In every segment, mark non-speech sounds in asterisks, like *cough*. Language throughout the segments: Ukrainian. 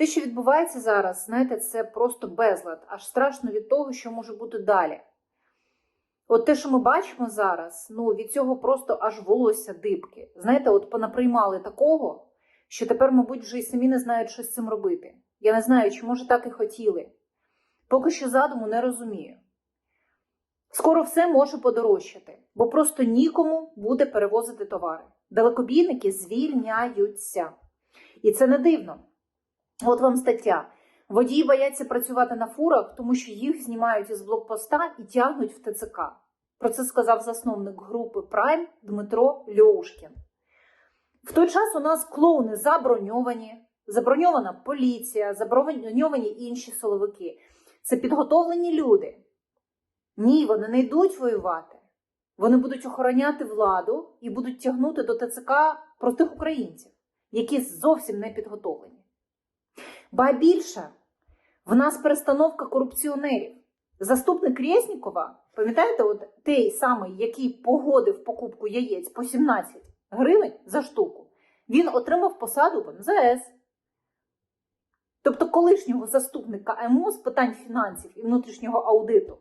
Те, що відбувається зараз, знаєте, це просто безлад, аж страшно від того, що може бути далі. От те, що ми бачимо зараз, ну від цього просто аж волосся дибки. Знаєте, от понаприймали такого, що тепер, мабуть, вже й самі не знають, що з цим робити. Я не знаю, чи може так і хотіли. Поки що задуму не розумію. Скоро все може подорожчати, бо просто нікому буде перевозити товари. Далекобійники звільняються. І це не дивно. От вам стаття. Водії бояться працювати на фурах, тому що їх знімають із блокпоста і тягнуть в ТЦК. Про це сказав засновник групи Прайм Дмитро Льоушкін. В той час у нас клоуни заброньовані, заброньована поліція, заброньовані інші силовики. Це підготовлені люди. Ні, вони не йдуть воювати. Вони будуть охороняти владу і будуть тягнути до ТЦК простих українців, які зовсім не підготовлені. Ба більше, в нас перестановка корупціонерів. Заступник Резнікова, пам'ятаєте, от той самий, який погодив покупку яєць по 17 гривень за штуку, він отримав посаду в МЗС. Тобто колишнього заступника МО з питань фінансів і внутрішнього аудиту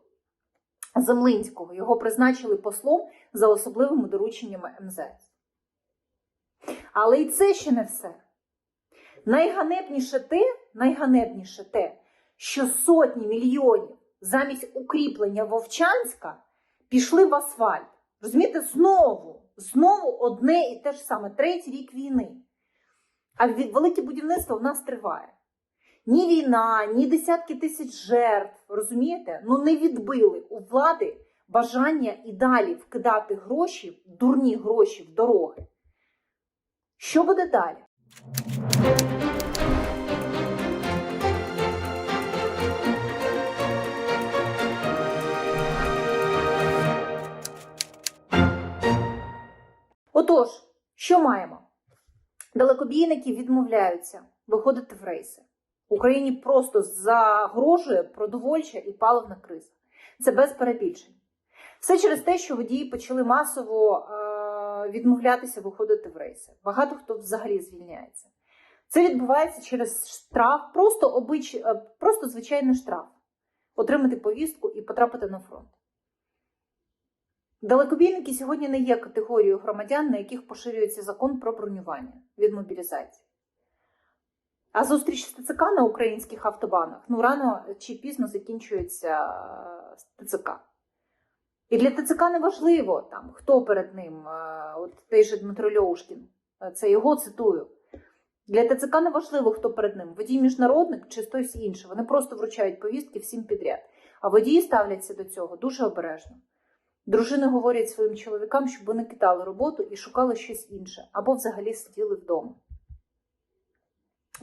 Землинського його призначили послом за особливими дорученнями МЗС. Але і це ще не все. Найганебніше те, найганебніше те, що сотні мільйонів замість укріплення Вовчанська пішли в асфальт. Розумієте, знову, знову одне і те ж саме, третій рік війни. А велике будівництво в нас триває. Ні війна, ні десятки тисяч жертв, розумієте? Ну не відбили у влади бажання і далі вкидати гроші, дурні гроші в дороги. Що буде далі? Отож, що маємо? Далекобійники відмовляються виходити в рейси. Україні просто загрожує продовольча і паливна криза. Це без перебільшень. Все через те, що водії почали масово е, відмовлятися виходити в рейси. Багато хто взагалі звільняється. Це відбувається через штраф, просто обич, е, просто звичайний штраф. Отримати повістку і потрапити на фронт. Далекобійники сьогодні не є категорією громадян, на яких поширюється закон про бронювання від мобілізації. А зустріч з ТЦК на українських автобанах ну рано чи пізно закінчується е, ТЦК. І для ТЦК не важливо, там, хто перед ним, е, от той же Дмитро Льовушкін, е, це його цитую. Для ТЦК не важливо, хто перед ним, водій міжнародник чи хтось інший. Вони просто вручають повістки всім підряд. А водії ставляться до цього дуже обережно. Дружини говорять своїм чоловікам, щоб вони кидали роботу і шукали щось інше, або взагалі сиділи вдома.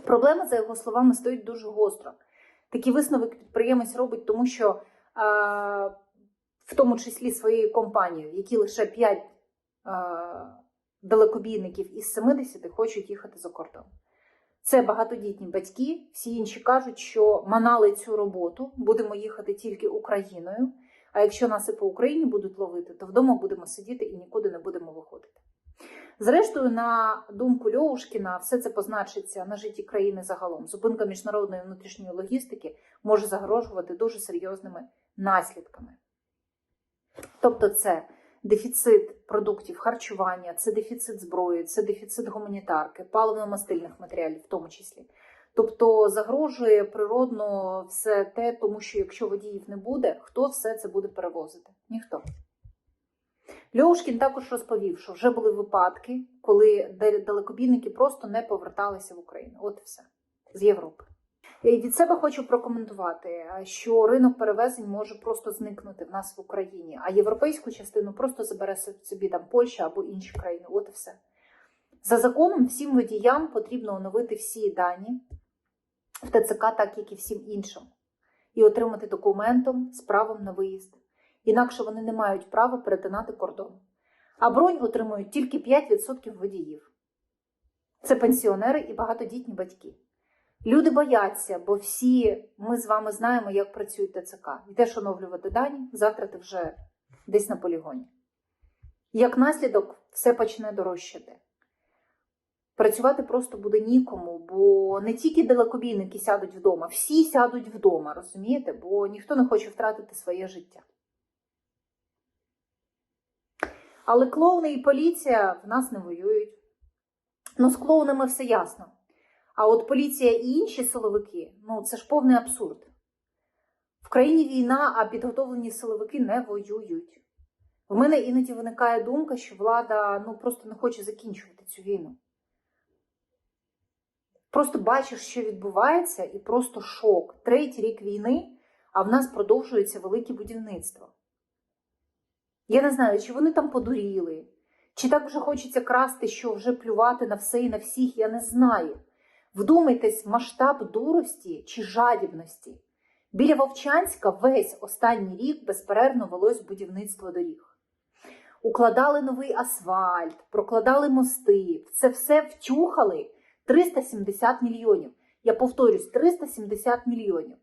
Проблема, за його словами, стоїть дуже гостро. Такий висновок підприємець робить, тому що е, в тому числі своєю компанією, які лише 5 е, далекобійників із 70 хочуть їхати за кордон. Це багатодітні батьки, всі інші кажуть, що манали цю роботу, будемо їхати тільки Україною. А якщо нас і по Україні будуть ловити, то вдома будемо сидіти і нікуди не будемо виходити. Зрештою, на думку Льовушкіна, все це позначиться на житті країни загалом. Зупинка міжнародної внутрішньої логістики може загрожувати дуже серйозними наслідками. Тобто, це дефіцит продуктів харчування, це дефіцит зброї, це дефіцит гуманітарки, паливно-мастильних матеріалів, в тому числі. Тобто загрожує природно все те, тому що якщо водіїв не буде, хто все це буде перевозити? Ніхто. Льовушкін також розповів, що вже були випадки, коли далекобійники просто не поверталися в Україну. От і все з Європи. І від себе хочу прокоментувати, що ринок перевезень може просто зникнути в нас в Україні, а європейську частину просто забере собі там Польща або інші країни. От і все. За законом, всім водіям потрібно оновити всі дані в ТЦК, так як і всім іншим, і отримати документом з правом на виїзд. Інакше вони не мають права перетинати кордон. А бронь отримують тільки 5% водіїв. Це пенсіонери і багатодітні батьки. Люди бояться, бо всі ми з вами знаємо, як працює ТЦК. Йдеш оновлювати дані, завтра ти вже десь на полігоні. Як наслідок, все почне дорожчати. Працювати просто буде нікому, бо не тільки далекобійники сядуть вдома, всі сядуть вдома, розумієте? Бо ніхто не хоче втратити своє життя. Але клоуни і поліція в нас не воюють. Ну, з клоунами все ясно. А от поліція і інші силовики ну це ж повний абсурд. В країні війна, а підготовлені силовики не воюють. В мене іноді виникає думка, що влада ну, просто не хоче закінчувати цю війну. Просто бачиш, що відбувається, і просто шок. Третій рік війни, а в нас продовжується велике будівництво. Я не знаю, чи вони там подуріли, чи так вже хочеться красти, що вже плювати на все і на всіх, я не знаю. Вдумайтесь в масштаб дурості чи жадібності. Біля Вовчанська весь останній рік безперервно велось будівництво доріг. Укладали новий асфальт, прокладали мости. Це все втюхали 370 мільйонів. Я повторюсь, 370 мільйонів.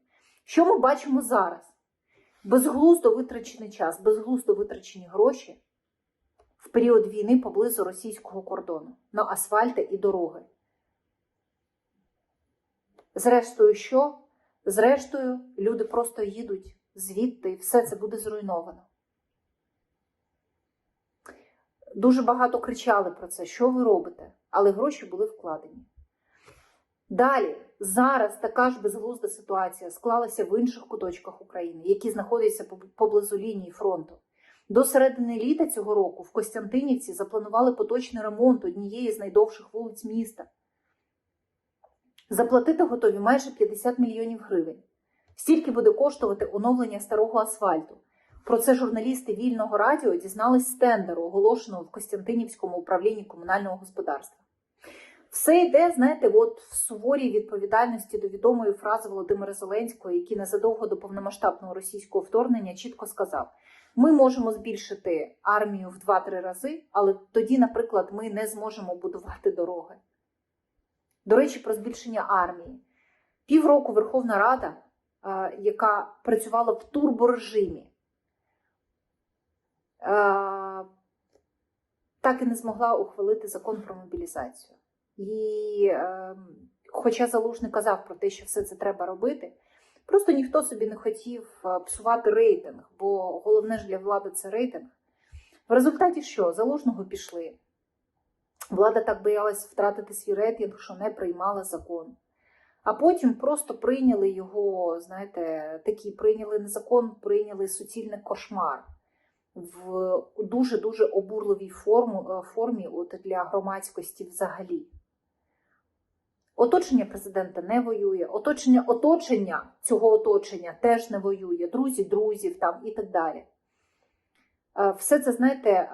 Що ми бачимо зараз? Безглуздо витрачений час, безглуздо витрачені гроші в період війни поблизу російського кордону на асфальти і дороги. Зрештою, що? Зрештою, люди просто їдуть звідти і все це буде зруйновано. Дуже багато кричали про це, що ви робите, але гроші були вкладені. Далі, зараз така ж безглузда ситуація склалася в інших куточках України, які знаходяться поблизу лінії фронту. До середини літа цього року в Костянтинівці запланували поточний ремонт однієї з найдовших вулиць міста. Заплатити готові майже 50 мільйонів гривень. Стільки буде коштувати оновлення старого асфальту. Про це журналісти вільного радіо дізнались з тендеру, оголошеного в Костянтинівському управлінні комунального господарства. Все йде, знаєте, от в суворій відповідальності до відомої фрази Володимира Зеленського, який незадовго до повномасштабного російського вторгнення чітко сказав: ми можемо збільшити армію в 2-3 рази, але тоді, наприклад, ми не зможемо будувати дороги. До речі, про збільшення армії. Півроку Верховна Рада, яка працювала в турборежимі, так і не змогла ухвалити закон про мобілізацію. І, е, хоча Залужний казав про те, що все це треба робити, просто ніхто собі не хотів е, псувати рейтинг, бо головне ж для влади це рейтинг. В результаті що? Залужного пішли. Влада так боялась втратити свій рейтинг, що не приймала закон. А потім просто прийняли його, знаєте, такий прийняли не закон, прийняли суцільний кошмар в дуже-дуже обурливій форму, формі от для громадськості взагалі. Оточення президента не воює, оточення оточення цього оточення теж не воює, друзі, друзів там і так далі. Все це, знаєте,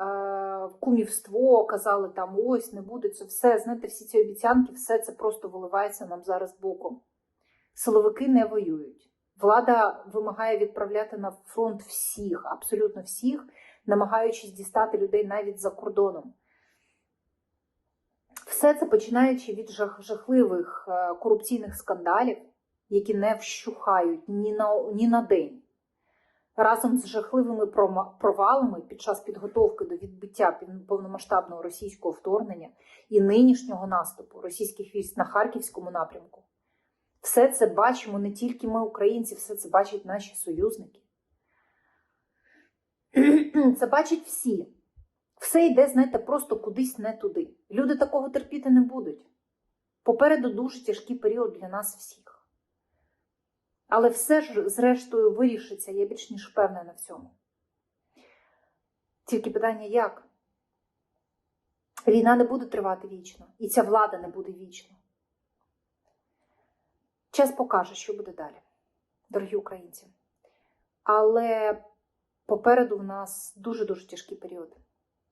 кумівство, казали там ось не буде це все. Знаєте, всі ці обіцянки, все це просто виливається нам зараз боком. Силовики не воюють. Влада вимагає відправляти на фронт всіх, абсолютно всіх, намагаючись дістати людей навіть за кордоном. Все це починаючи від жах, жахливих е, корупційних скандалів, які не вщухають ні на, ні на день. Разом з жахливими провалами під час підготовки до відбиття повномасштабного російського вторгнення і нинішнього наступу російських військ на Харківському напрямку. Все це бачимо не тільки ми, українці, все це бачать наші союзники. *clears throat* Це бачать всі. Все йде, знаєте, просто кудись не туди. Люди такого терпіти не будуть. Попереду дуже тяжкий період для нас всіх. Але все ж, зрештою, вирішиться, я більш ніж впевнена в цьому. Тільки питання як? Війна не буде тривати вічно, і ця влада не буде вічно. Час покаже, що буде далі, дорогі українці. Але попереду в нас дуже-дуже тяжкий період.